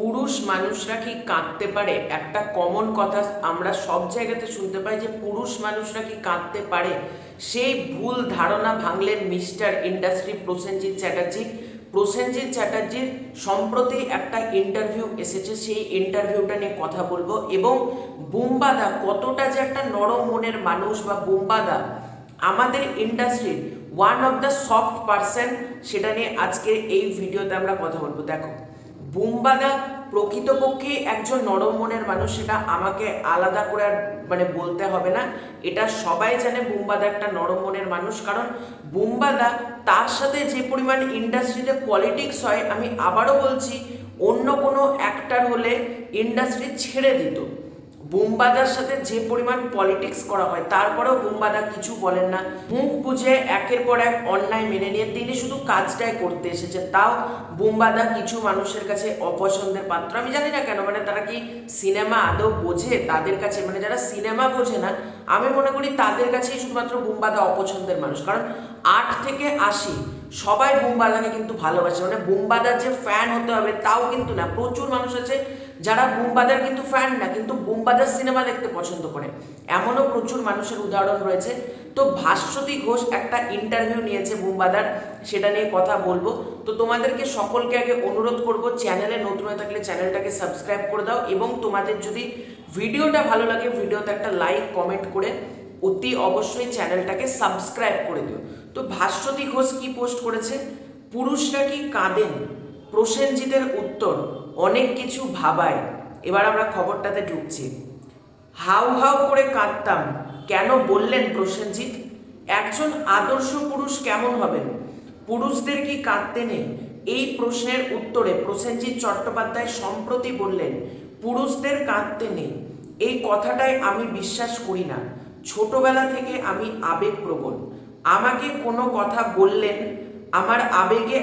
পুরুষ মানুষরা কি কাঁদতে পারে? একটা কমন কথা আমরা সব জায়গাতে শুনতে পাই যে পুরুষ মানুষরা কি কাঁদতে পারে? সেই ভুল ধারণা ভাঙলেন মিস্টার ইন্ডাস্ট্রি প্রসেনজিৎ চ্যাটার্জি। প্রসেনজিৎ চ্যাটার্জির সম্প্রতি একটা ইন্টারভিউ এসেছে, সেই ইন্টারভিউটা নিয়ে কথা বলব। এবং বুম্বাদা কতটা যে একটা নরম মনের মানুষ বা বুম্বাদা, আমাদের ইন্ডাস্ট্রির one of the soft person সেটা নিয়ে আজকে এই ভিডিওতে আমরা কথা বলব। দেখো বুম্বাদা প্রকৃতপক্ষে একজন নরম মনের মানুষ, সেটা আমাকে আলাদা করে আর মানে বলতে হবে না। এটা সবাই জানে বুম্বাদা একটা নরম মনের মানুষ, কারণ বুম্বাদা তার সাথে যে পরিমাণ ইন্ডাস্ট্রিতে পলিটিক্স হয়, আমি আবারও বলছি, অন্য কোনো অ্যাক্টার হলে ইন্ডাস্ট্রি ছেড়ে দিত। বুম্বাদার সাথে যে পরিমাণ পলিটিক্স করা হয়, তারপরেও বুম্বাদা কিছু বলেন না। মুখ বুঝে একের পর এক অন্যায় মেনে নিয়ে তিনি শুধু কাজটাই করতে এসেছে তাও বুম্বাদা কিছু মানুষের কাছে অপছন্দের পাত্র। আমি জানি না কেন মানে তারা কি সিনেমা আদৌ বোঝে তাদের কাছে? মানে যারা সিনেমা বোঝে না, আমি মনে করি তাদের কাছেই শুধুমাত্র বুম্বাদা অপছন্দের মানুষ। কারণ আট থেকে আশি সবাই বুম্বাদাকে কিন্তু ভালোবাসে। মানে বুম্বাদার যে ফ্যান হতে হবে, তাও কিন্তু না। প্রচুর মানুষ আছে যারা বুম্বাদার কিন্তু ফ্যান না, কিন্তু বুম্বাদার সিনেমা দেখতে পছন্দ করে। এমনও প্রচুর মানুষের উদাহরণ রয়েছে। তো ভাস্বতী ঘোষ একটা ইন্টারভিউ নিয়েছে বুম্বাদার, সেটা নিয়ে কথা বলব। তো তোমাদেরকে সকলকে আগে অনুরোধ করব চ্যানেলে নতুন হয়ে থাকলে চ্যানেলটাকে সাবস্ক্রাইব করে দাও এবং তোমাদের যদি ভিডিওটা ভালো লাগে, ভিডিওতে একটা লাইক কমেন্ট করে অতি অবশ্যই চ্যানেলটাকে সাবস্ক্রাইব করে দিও। তো ভাস্বতী ঘোষ কি পোস্ট করেছে? পুরুষরা কি কাঁদেন? প্রসেনজিতের উত্তর অনেক কিছু ভাবায়। এবার আমরা খবরটাতে ঢুকছি। হাউ হাউ করে কাঁদতাম। কেন বললেন প্রসেনজিৎ? একজন আদর্শ পুরুষ কেমন হবেন? পুরুষদের কি কাঁদতে নেই? এই প্রশ্নের উত্তরে প্রসেনজিৎ চট্টোপাধ্যায় সম্প্রতি বললেন, পুরুষদের কাঁদতে নেই। এই কথাটাই আমি বিশ্বাস করি না। ছোটবেলা থেকে আমি আবেগপ্রবণ। আমাকে কোনো কথা বললেন, আমার আবেগে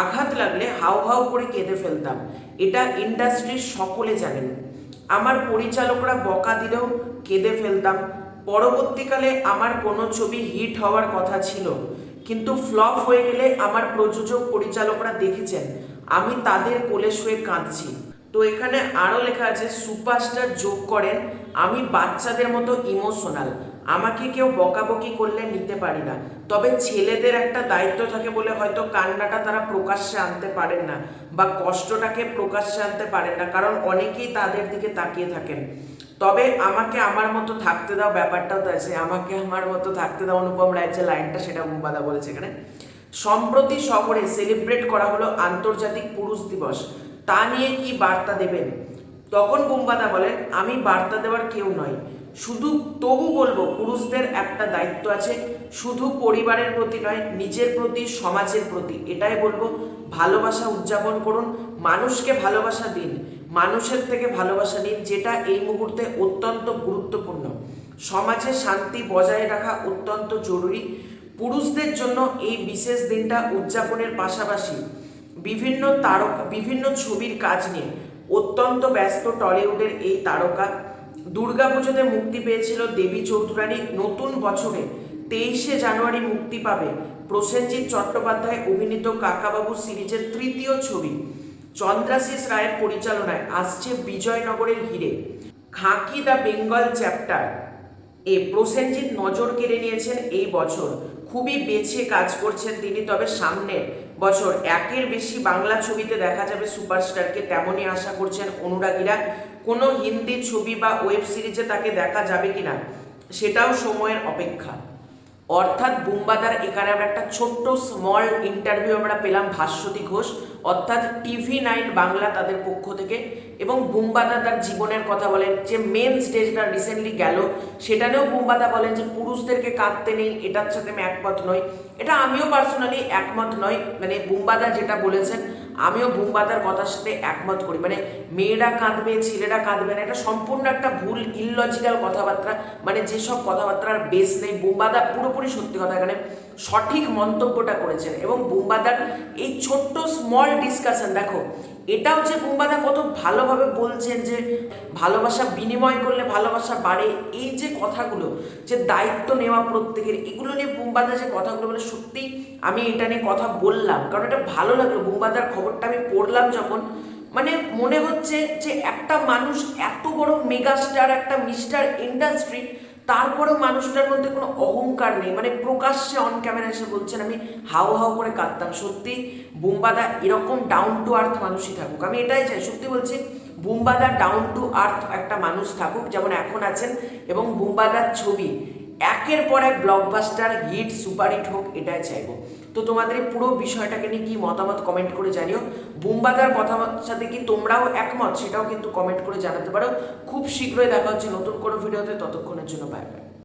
আঘাত লাগলে হাউ হাউ করে কেঁদে ফেলতাম। এটা ইন্ডাস্ট্রির সকলে জানেন। আমার পরিচালকরা বকা দিলেও কেঁদে ফেলতাম। পরবর্তীকালে আমার কোনো ছবি হিট হওয়ার কথা ছিল। কিন্তু ফ্লপ হয়ে গেলে আমার প্রযোজক পরিচালকরা দেখেছেন, আমি তাদের কোলে শুয়ে কাঁদছি। তো এখানে আরও লেখা আছে, সুপারস্টার যোগ করেন, আমি বাচ্চাদের মতো ইমোশনাল। আমাকে কেউ বকাবকি করলে নিতে পারি না। তবে ছেলেদের একটা দায়িত্ব থাকে বলে হয়তো কান্নাটা তারা প্রকাশ্যে আনতে পারেন না বা কষ্টটাকে প্রকাশ্যে আনতে পারেন না, কারণ অনেকেই তাদের দিকে তাকিয়ে থাকেন। তবে আমাকে আমার মতো থাকতে দাও ব্যাপারটাও তো আছে আমাকে আমার মতো থাকতে দাও, অনুপম রায়ের যে লাইনটা সেটা মুম্বাদা বলেছে এখানে। সম্প্রতি শহরে সেলিব্রেট করা হলো আন্তর্জাতিক পুরুষ দিবস, তা নিয়ে কি বার্তা দেবেন? তখন বুম্বাদা বলেন, আমি বার্তা দেওয়ার কেউ নয় শুধু তবু বলব, পুরুষদের একটা দায়িত্ব আছে। শুধু পরিবারের প্রতি নয়, নিজের প্রতি, সমাজের প্রতি। এটাই বলব, ভালোবাসা উদযাপন করুন। মানুষকে ভালোবাসা দিন। মানুষের থেকে ভালোবাসা নিন, যেটা এই মুহূর্তে অত্যন্ত গুরুত্বপূর্ণ। সমাজে শান্তি বজায় রাখা অত্যন্ত জরুরি। পুরুষদের জন্য এই বিশেষ দিনটা উদযাপনের পাশাপাশি বিভিন্ন তারকা, বিভিন্ন ছবির কাজ নিয়ে অত্যন্ত ব্যস্ত টলিউডের এই তারকা। দুর্গাপুজোতে মুক্তি পেয়েছিল দেবী চৌধুরানী। নতুন বছরে তেইশে জানুয়ারি মুক্তি পাবে প্রসেনজিৎ চট্টোপাধ্যায় অভিনীত কাকাবাবু সিরিজের তৃতীয় ছবি। চন্দ্রাশিস রায়ের পরিচালনায় আসছে বিজয়নগরের হিরে। Khakee the Bengal chapter. এ প্রসেনজিৎ নজর কেড়ে নিয়েছেন এই বছর। খুবই বেছে কাজ করছেন তিনি, তবে সামনের বছর একের বেশি বাংলা ছবিতে দেখা যাবে সুপারস্টারকে, তেমনই আশা করছেন অনুরাগীরা। কোনো হিন্দি ছবি বা ওয়েব সিরিজে তাকে দেখা যাবে কিনা, সেটাও সময়ের অপেক্ষা। অর্থাৎ বুম্বাদার এখানে আমরা একটা ছোট্ট স্মল ইন্টারভিউ আমরা পেলাম ভাস্বতী ঘোষ, অর্থাৎ টিভি নাইন বাংলা তাদের পক্ষ থেকে এবং বুম্বাদা তার জীবনের কথা বলেন, যে মেন স্টেজটা রিসেন্টলি গেল সেটা নিয়েও বুম্বাদা বলেন যে পুরুষদেরকে কাঁদতে নেই, এটার সাথে আমি একমত নই। এটা আমিও পার্সোনালি একমত নই মানে বুম্বাদা যেটা বলেছেন আমিও বুম্বাদার কথার সাথে একমত করি। মানে মেয়েরা কাঁদবে, ছেলেরা কাঁদবে না, এটা সম্পূর্ণ একটা ভুল ইললজিক্যাল কথাবার্তা। মানে যেসব কথাবার্তার বেস নেই, বুম্বাদা পুরোপুরি সত্যি কথা এখানে সঠিক মন্তব্যটা করেছেন। এবং বুম্বাদার এই ছোট্ট স্মল ডিসকাশন দেখো এটা হচ্ছে বুম্বাদা কত ভালোভাবে বলছেন যে ভালোবাসা বিনিময় করলে ভালোবাসা বাড়ে, এই যে কথাগুলো, যে দায়িত্ব নেওয়া প্রত্যেকের, এগুলো নিয়ে বুম্বাদা যে কথাগুলো বলে সত্যি আমি এটা নিয়ে কথা বললাম। কারণ এটা ভালো লাগল, বুম্বাদার খবরটা আমি পড়লাম যখন মানে মনে হচ্ছে যে একটা মানুষ এত বড় মেগাস্টার, একটা মিস্টার ইন্ডাস্ট্রি, তারপরেও মানুষটার মধ্যে কোনো অহংকার নেই। মানে প্রকাশ্যে অন ক্যামেরা এসে বলছেন, আমি হাও হাও করে কাঁদতাম। সত্যি, বুম্বাদা এরকম ডাউন টু আর্থ মানুষই থাকুক। আমি এটাই চাই, সত্যি বলছি, বুম্বাদা ডাউন টু আর্থ একটা মানুষ থাকুক, যেমন এখন আছেন, এবং বুম্বাদার ছবি, একের পর এক ব্লকবাস্টার হিট সুপার হিট হোক, এটাই চাইব। তো তোমাদের পুরো বিষয়টাকে নিয়ে কি মতামত কমেন্ট করে জানিও। বুম্বাদার কথার সাথে কি তোমরাও একমত সেটাও কিন্তু কমেন্ট করে জানাতে পারো। খুব শীঘ্রই দেখা হচ্ছে নতুন কোনো ভিডিওতে ততক্ষণের জন্য বাই বাই